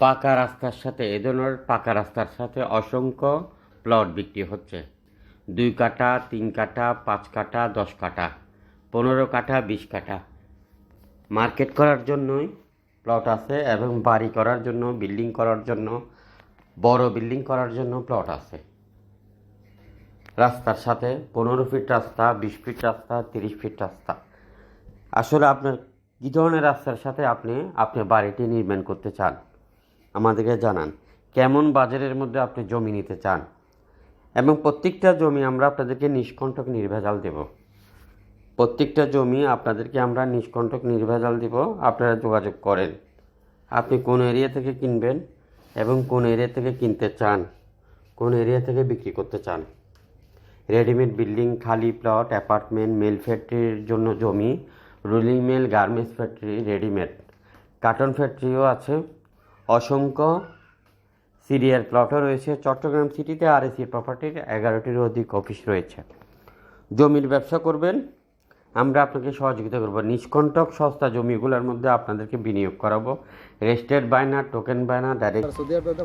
পাকা রাস্তার সাথে, এ ধরনের পাকা রাস্তার সাথে অসংখ্য প্লট বিক্রি হচ্ছে। দুই কাঠা, তিন কাঠা, পাঁচ কাঠা, দশ কাঠা, পনেরো কাঠা, বিশ কাঠা। মার্কেট করার জন্যই প্লট আছে এবং বাড়ি করার জন্য, বিল্ডিং করার জন্য, বড় বিল্ডিং করার জন্য প্লট আছে। রাস্তার সাথে পনেরো ফিট রাস্তা, বিশ ফিট রাস্তা, তিরিশ ফিট রাস্তা। আসলে আপনার কী ধরনের রাস্তার সাথে আপনি আপনি বাড়িটি নির্মাণ করতে চান? আমাদেরকে জানান, কেমন বাজারের মধ্যে আপনি জমি নিতে চান? এবং প্রত্যেকটা জমি আমরা আপনাদেরকে নিষ্কণ্টক নির্ভেজাল দেব। প্রত্যেকটা জমি আপনাদেরকে আমরা নিষ্কণ্টক নির্ভেজাল দেব, আপনারা যোগাযোগ করেন। আপনি কোন এরিয়া থেকে কিনবেন এবং কোন এরিয়া থেকে কিনতে চান, কোন এরিয়া থেকে বিক্রি করতে চান। রেডিমেড বিল্ডিং, খালি প্লট, অ্যাপার্টমেন্ট, মিল ফ্যাক্টরির জন্য জমি, ruling mill, garments factory, readymade. Carton ফ্যাক্টরিও আছে। অসংখ্য সিরিয়াল প্লটও রয়েছে। চট্টগ্রাম সিটিতে আর এসি প্রপার্টির এগারোটির অধিক অফিস রয়েছে। জমির ব্যবসা করবেন। আমরা আপনাকে সহযোগিতা করব। নিষ্কণ্টক সস্তা জমিগুলোর মধ্যে আপনাদেরকে বিনিয়োগ করাবো। রেস্টেড বায়না টোকেন বায়না ডাইরেক্ট